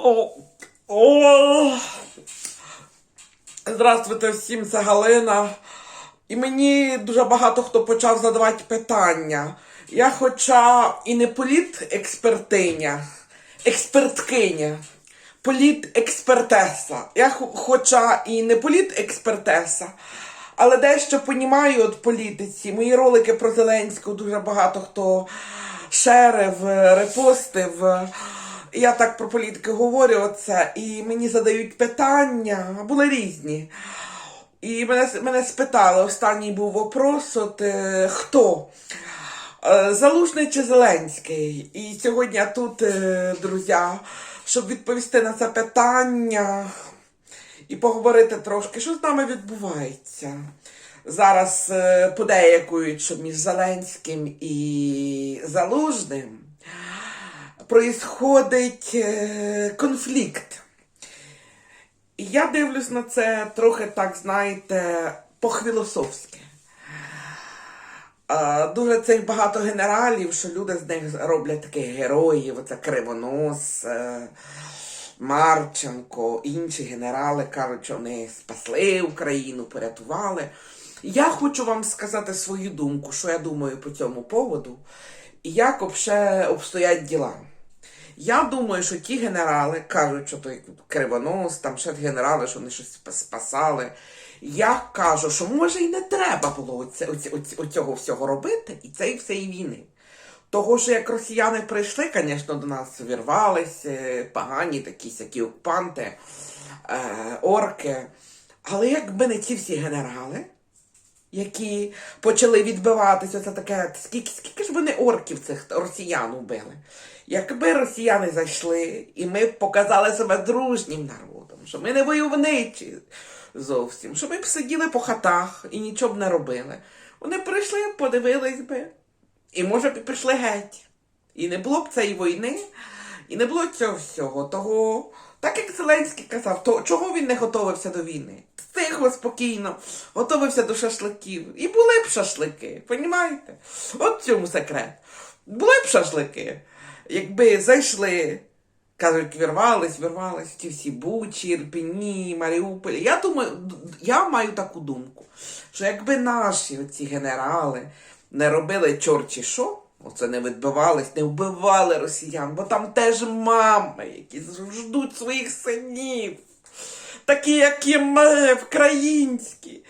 О, о. Здравствуйте всім, це Галина. І мені дуже багато хто почав задавати питання. Я хоча і не політ-експертиня, експерткиня, політ-експертеса. Я хоча і не політ-експертеса, але дещо понімаю от політиці. Мої ролики про Зеленського дуже багато хто шерив, репостив. Я так про політики говорю оце, і мені задають питання, були різні. І мене, мене спитали, останній був вопрос, от е, хто? Е, Залужний чи Зеленський? І сьогодні тут, е, друзі, щоб відповісти на це питання і поговорити трошки, що з нами відбувається. Зараз е, подеякують, що між Зеленським і Залужним происходить е, конфлікт. Я дивлюсь на це трохи так, знаєте, по-хвілософськи. Дуже цих багато генералів, що люди з них роблять таких героїв, оце Кривонос, е, Марченко, інші генерали кажуть, що вони спасли Україну, порятували. Я хочу вам сказати свою думку, що я думаю по цьому поводу, і як обстоять діла. Я думаю, що ті генерали кажуть, що той кривонос, там ще генерали, що вони щось спасали. Я кажу, що може і не треба було оце, оці- оці- оцього всього робити і цієї всієї війни. Того, що як росіяни прийшли, звісно, до нас вірвалися, погані такі всякі окупанти, е, орки. Але якби не ці всі генерали, які почали відбиватися, це таке, скільки, скільки ж вони орків цих росіян убили. Якби росіяни зайшли, і ми б показали себе дружнім народом, що ми не войовничі зовсім, що ми б сиділи по хатах і нічого б не робили. Вони прийшли, подивились би, і може б і пішли геть. І не було б цієї війни, і не було цього всього. Того, так як Зеленський казав, то чого він не готовився до війни? Тихо, спокійно, готовився до шашликів. І були б шашлики, понімаєте? От в цьому секрет. Були б шашлики, якби зайшли, кажуть, вірвались, вірвались ті всі Бучі, Ірпіні, Маріуполі. Я думаю, я маю таку думку, що якби наші оці генерали не робили чорті що, оце не відбивались, не вбивали росіян, бо там теж мами, які ждуть своїх синів, такі, як і ми, вкраїнські,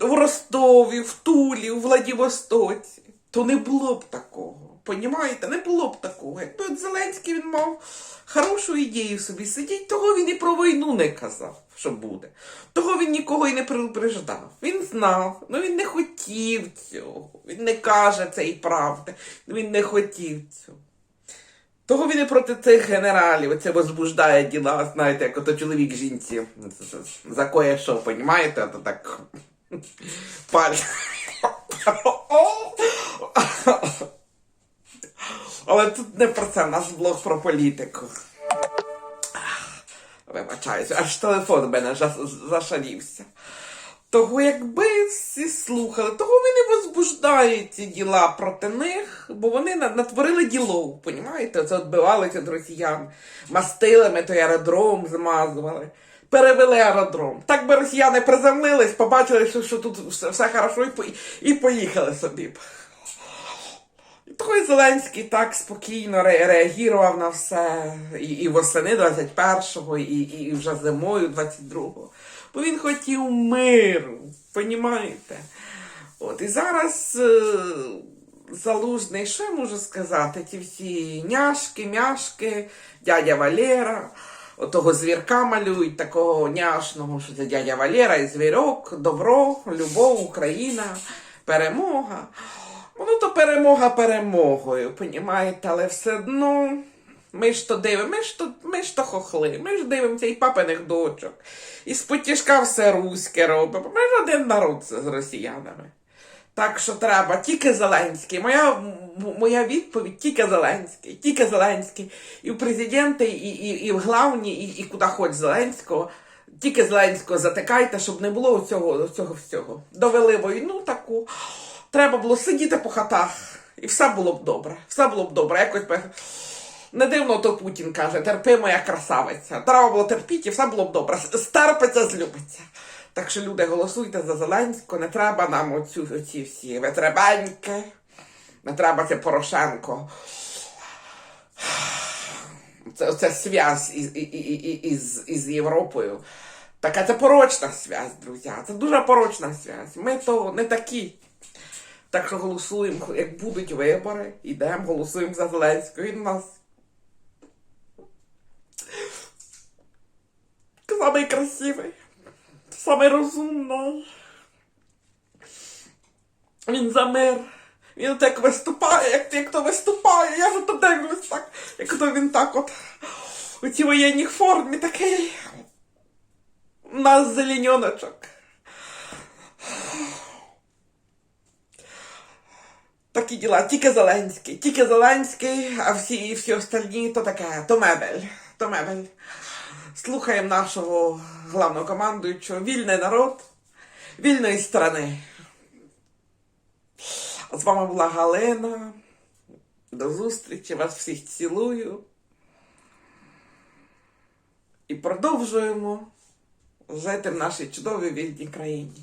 в Ростові, в Тулі, у Владивостоці, то не було б такого. Понімаєте, не було б такого. Якби от Зеленський він мав хорошу ідею собі сидіть, того він і про війну не казав, що буде. Того він нікого і не предупреждав. Він знав, ну він не хотів цього. Він не каже цієї правди. Він не хотів цього. Того він і проти цих генералів оце возбуждає діла, знаєте, як ото чоловік жінці за кое що, понімаєте, ото так паль. Але тут не про це, у нас блог про політику. Вибачаюся, аж телефон мене зашарівся. Того, якби всі слухали, того він і возбуждає ці діла проти них, бо вони натворили ділов, понімаєте? Це відбивалися від росіян. Мастили ми той аеродром, змазували, перевели аеродром. Так би росіяни приземлились, побачили, що, тут все, все хорошо, і поїхали собі. Той Зеленський так спокійно ре- реагував на все і, і восени 21-го, і, і, і вже зимою 22-го. Бо він хотів миру, понімаєте? От і зараз е, залужний, що я можу сказати? Ті всі няшки, мяшки, дядя Валера, отого звірка малюють, такого няшного, що це дядя Валера і звірок, добро, любов, Україна, перемога. Ну, то перемога перемогою, понімаєте, але все одно. Ми ж то дивимо, ми ж то, ми ж то хохли, ми ж дивимося і папиних дочок. І з потішка все руське робимо. Ми ж один народ з росіянами. Так що треба, тільки Зеленський. Моя, моя відповідь тільки Зеленський, тільки Зеленський. І в президенти, і, і, і в главні, і, і куди хоч Зеленського. Тільки Зеленського затикайте, щоб не було цього всього. Довели війну таку. Треба було сидіти по хатах, і все було б добре. Все було б добре. Якось би Не дивно, то Путін каже, терпи моя красавиця. Треба було терпіти, і все було б добре. Стерпиться, злюбиться. Так що, люди, голосуйте за Зеленського, не треба нам оцю, оці всі витребеньки, не треба це Порошенко. Це, оце зв'язь із, і- і- і- із, із Європою. Така це порочна зв'язь, друзі. Це дуже порочна зв'язь. Ми то не такі. Так що голосуємо, як будуть вибори, йдемо, голосуємо за Зеленського. Він нас самий красивий, самий розумний. Він за мир. Він так виступає, як, як то виступає. Я ж то дивлюсь так, як то він так от у цій воєнній формі такий. У нас зеленьоночок. Такі діла, тільки Зеленський, тільки Зеленський, а всі, всі остальні то таке, то мебель, то мебель. Слухаємо нашого главного командуючого, вільний народ, вільної страни. З вами була Галина. До зустрічі, вас всіх цілую. І продовжуємо жити в нашій чудовій вільній країні.